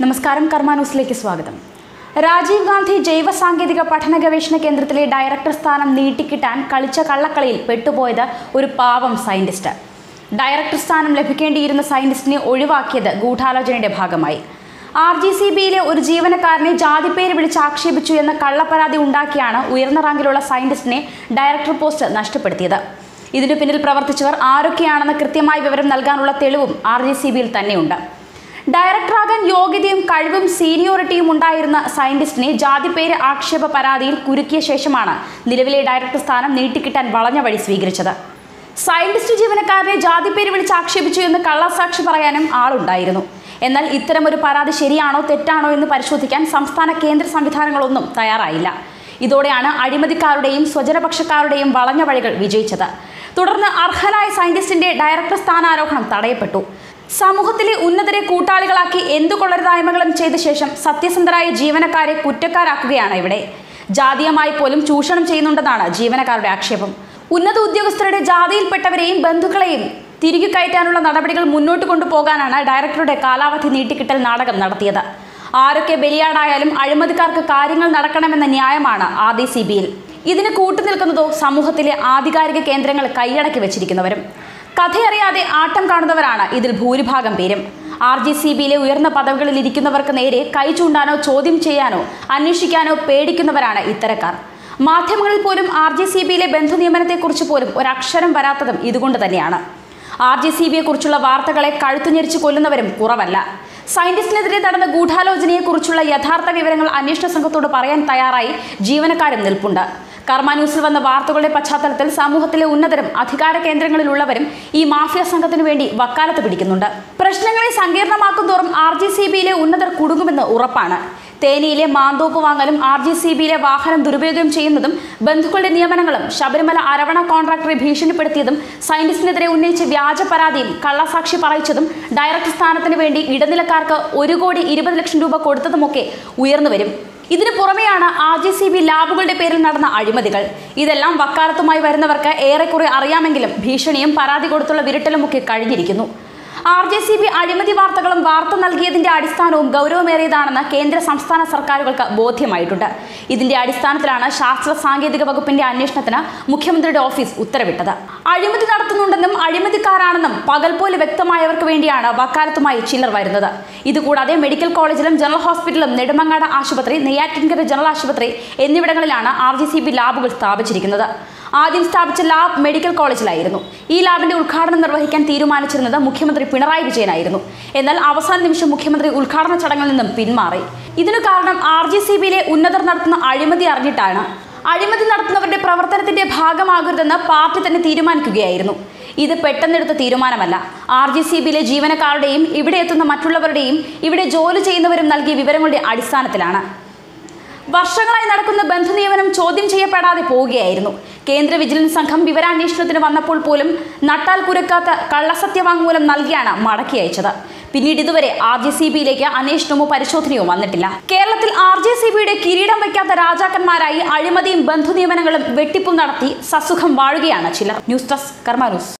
നമസ്കാരം കർമ്മ ന്യൂസിലേക്ക് സ്വാഗതം. രാജീവ് ഗാന്ധി ജൈവ സാങ്കേതിക പഠന ഗവേഷണ കേന്ദ്രത്തിലെ ഡയറക്ടർ സ്ഥാനം നീട്ടിക്കിട്ടാൻ കളിച്ച കള്ളക്കളിയിൽ പെട്ടുപോയത് ഒരു പാവം സയന്റിസ്റ്റ്. ഡയറക്ടർ സ്ഥാനം ലഭിക്കേണ്ടിയിരുന്ന സയന്റിസ്റ്റിനെ ഒഴിവാക്കിയത് ഗൂഢാലോചനയുടെ ഭാഗമായി. ആർ ജി സി ബിയിലെ ഒരു ജീവനക്കാരനെ ജാതിപ്പേര് വിളിച്ച് ആക്ഷേപിച്ചു എന്ന കള്ളപ്പരാതി ഉണ്ടാക്കിയാണ് ഉയർന്ന റാങ്കിലുള്ള സയന്റിസ്റ്റിനെ ഡയറക്ടർ പോസ്റ്റ് നഷ്ടപ്പെടുത്തിയത്. ഇതിനു പിന്നിൽ പ്രവർത്തിച്ചവർ ആരൊക്കെയാണെന്ന് കൃത്യമായ വിവരം നൽകാനുള്ള തെളിവും ആർ ജി സി ബിയിൽ തന്നെയുണ്ട്. ഡയറക്ടറാകാൻ യോഗ്യതയും കഴിവും സീനിയോറിറ്റിയും ഉണ്ടായിരുന്ന സയന്റിസ്റ്റിനെ ജാതിപ്പേര് ആക്ഷേപ പരാതിയിൽ കുരുക്കിയ ശേഷമാണ് നിലവിലെ ഡയറക്ടർ സ്ഥാനം നീട്ടിക്കിട്ടാൻ വളഞ്ഞ വഴി സ്വീകരിച്ചത്. സയന്റിസ്റ്റ് ജീവനക്കാരനെ പേര് വിളിച്ച് ആക്ഷേപിച്ചു എന്ന് കള്ളസാക്ഷി പറയാനും ആളുണ്ടായിരുന്നു. എന്നാൽ ഇത്തരമൊരു പരാതി ശരിയാണോ തെറ്റാണോ എന്ന് പരിശോധിക്കാൻ സംസ്ഥാന കേന്ദ്ര സംവിധാനങ്ങളൊന്നും തയ്യാറായില്ല. ഇതോടെയാണ് അഴിമതിക്കാരുടെയും സ്വജനപക്ഷക്കാരുടെയും വളഞ്ഞ വഴികൾ വിജയിച്ചത്. തുടർന്ന് അർഹനായ സയന്റിസ്റ്റിന്റെ ഡയറക്ടർ സ്ഥാനാരോഹണം തടയപ്പെട്ടു. സമൂഹത്തിലെ ഉന്നതരെ കൂട്ടാളികളാക്കി എന്തു കൊള്ളരുതായ്മകളും ചെയ്ത ശേഷം സത്യസന്ധരായ ജീവനക്കാരെ കുറ്റക്കാരാക്കുകയാണ് ഇവിടെ. ജാതീയമായി പോലും ചൂഷണം ചെയ്യുന്നുണ്ടെന്നാണ് ജീവനക്കാരുടെ ആക്ഷേപം. ഉന്നത ഉദ്യോഗസ്ഥരുടെ ജാതിയിൽപ്പെട്ടവരെയും ബന്ധുക്കളെയും തിരികെ കയറ്റാനുള്ള നടപടികൾ മുന്നോട്ട് കൊണ്ടുപോകാനാണ് ഡയറക്ടറുടെ കാലാവധി നീട്ടിക്കിട്ടൽ നാടകം നടത്തിയത്. ആരൊക്കെ ബലിയാടായാലും അഴിമതിക്കാർക്ക് കാര്യങ്ങൾ നടക്കണമെന്ന ന്യായമാണ് ആദി സി ബിയിൽ ഇതിന് കൂട്ടുനിൽക്കുന്നതോ സമൂഹത്തിലെ ആധികാരിക കേന്ദ്രങ്ങൾ കൈയടക്കി വെച്ചിരിക്കുന്നവരും. കഥയറിയാതെ ആട്ടം കാണുന്നവരാണ് ഇതിൽ ഭൂരിഭാഗം പേരും. ആർ ജി സി ബിയിലെ ഉയർന്ന പദവികളിൽ ഇരിക്കുന്നവർക്ക് നേരെ കൈ ചൂണ്ടാനോ ചോദ്യം ചെയ്യാനോ അന്വേഷിക്കാനോ പേടിക്കുന്നവരാണ് ഇത്തരക്കാർ. മാധ്യമങ്ങളിൽ പോലും ആർ ജി സി ബിയിലെ ബന്ധുനിയമനത്തെക്കുറിച്ച് പോലും ഒരക്ഷരം വരാത്തതും ഇതുകൊണ്ട് തന്നെയാണ്. ആർ ജി സി ബിയെക്കുറിച്ചുള്ള വാർത്തകളെ കഴുത്തുഞ്ഞെരിച്ച് കൊല്ലുന്നവരും കുറവല്ല. സയന്റിസ്റ്റിനെതിരെ നടന്ന ഗൂഢാലോചനയെക്കുറിച്ചുള്ള യഥാർത്ഥ വിവരങ്ങൾ അന്വേഷണ സംഘത്തോട് പറയാൻ തയ്യാറായി ജീവനക്കാരും നിൽപ്പുണ്ട്. കർമ്മ ന്യൂസിൽ വന്ന വാർത്തകളുടെ പശ്ചാത്തലത്തിൽ സമൂഹത്തിലെ ഉന്നതരും അധികാര കേന്ദ്രങ്ങളിലുള്ളവരും ഈ മാഫിയ സംഘത്തിനു വേണ്ടി വക്കാലത്ത് പിടിക്കുന്നുണ്ട്. പ്രശ്നങ്ങളെ സങ്കീർണമാക്കും തോറും ആർ ജി സി ബിയിലെ ഉന്നതർ കുടുങ്ങുമെന്ന് ഉറപ്പാണ്. തേനിയിലെ മാന്തോപ്പ് വാങ്ങലും ആർ ജി സി ബിയിലെ വാഹനം ദുരുപയോഗം ചെയ്യുന്നതും ബന്ധുക്കളുടെ നിയമനങ്ങളും ശബരിമല അരവണ കോൺട്രാക്ടറെ ഭീഷണിപ്പെടുത്തിയതും സയന്റിസ്റ്റിനെതിരെ ഉന്നയിച്ച വ്യാജ പരാതിയും കള്ളസാക്ഷി പറയിച്ചതും ഡയറക്ടർ സ്ഥാനത്തിന് വേണ്ടി ഇടനിലക്കാർക്ക് ഒരു കോടി ഇരുപത് ലക്ഷം രൂപ കൊടുത്തതുമൊക്കെ ഉയർന്നു വരും. ഇതിനു പുറമെയാണ് ആർ ജി സി ബി ലാബുകളുടെ പേരിൽ നടന്ന അഴിമതികൾ. ഇതെല്ലാം വക്കാലത്തുമായി വരുന്നവർക്ക് ഏറെക്കുറെ അറിയാമെങ്കിലും ഭീഷണിയും പരാതി കൊടുത്തുള്ള വിരട്ടലുമൊക്കെ കഴിഞ്ഞിരിക്കുന്നു. ആർ ജെ സി ബി അഴിമതി വാർത്തകളും വാർത്ത നൽകിയതിന്റെ അടിസ്ഥാനവും ഗൗരവമേറിയതാണെന്ന് കേന്ദ്ര സംസ്ഥാന സർക്കാരുകൾക്ക് ബോധ്യമായിട്ടുണ്ട്. ഇതിന്റെ അടിസ്ഥാനത്തിലാണ് ശാസ്ത്ര സാങ്കേതിക വകുപ്പിന്റെ അന്വേഷണത്തിന് മുഖ്യമന്ത്രിയുടെ ഓഫീസ് ഉത്തരവിട്ടത്. അഴിമതി നടത്തുന്നുണ്ടെന്നും അഴിമതിക്കാരാണെന്നും പകൽ പോലെ വ്യക്തമായവർക്ക് വേണ്ടിയാണ് വക്കാലത്തുമായി ചിലർ വരുന്നത്. ഇതുകൂടാതെ മെഡിക്കൽ കോളേജിലും ജനറൽ ഹോസ്പിറ്റലും നെടുമങ്ങാട് ആശുപത്രി നെയ്യാറ്റിൻകര ജനറൽ ആശുപത്രി എന്നിവിടങ്ങളിലാണ് ആർ ജി സി ബി ലാബുകൾ സ്ഥാപിച്ചിരിക്കുന്നത്. ആദ്യം സ്ഥാപിച്ച ലാബ് മെഡിക്കൽ കോളേജിലായിരുന്നു. ഈ ലാബിന്റെ ഉദ്ഘാടനം നിർവഹിക്കാൻ തീരുമാനിച്ചിരുന്നത് മുഖ്യമന്ത്രി പിണറായി വിജയനായിരുന്നു. എന്നാൽ അവസാന നിമിഷം മുഖ്യമന്ത്രി ഉദ്ഘാടന ചടങ്ങിൽ നിന്നും പിന്മാറി. ഇതിനു കാരണം ആർ ജി സി ബിയിലെ ഉന്നതർ നടത്തുന്ന അഴിമതി അറിഞ്ഞിട്ടാണ്. അഴിമതി നടത്തുന്നവരുടെ പ്രവർത്തനത്തിന്റെ ഭാഗമാകരുതെന്ന് പാർട്ടി തന്നെ തീരുമാനിക്കുകയായിരുന്നു. ഇത് പെട്ടെന്നെടുത്ത തീരുമാനമല്ല. ആർ ജി സി ബിയിലെ ജീവനക്കാരുടെയും ഇവിടെ എത്തുന്ന മറ്റുള്ളവരുടെയും ഇവിടെ ജോലി ചെയ്യുന്നവരും നൽകിയ വിവരങ്ങളുടെ അടിസ്ഥാനത്തിലാണ്. വർഷങ്ങളായി നടക്കുന്ന ബന്ധുനിയമനം ചോദ്യം ചെയ്യപ്പെടാതെ പോവുകയായിരുന്നു. കേന്ദ്ര വിജിലൻസ് സംഘം വിവരാന്വേഷണത്തിന് വന്നപ്പോൾ പോലും നട്ടാൽ കുരക്കാത്ത കള്ളസത്യവാങ്മൂലം നൽകിയാണ് മടക്കി അയച്ചത്. പിന്നീട് ഇതുവരെ ആർ ജെ സി ബിയിലേക്ക് അന്വേഷണമോ പരിശോധനയോ വന്നിട്ടില്ല. കേരളത്തിൽ ആർ ജെ സി ബിയുടെ കിരീടം വയ്ക്കാത്ത രാജാക്കന്മാരായി അഴിമതിയും ബന്ധുനിയമനങ്ങളും വെട്ടിപ്പും നടത്തി സസുഖം വാഴുകയാണ് ചിലർ. News desk Karma news.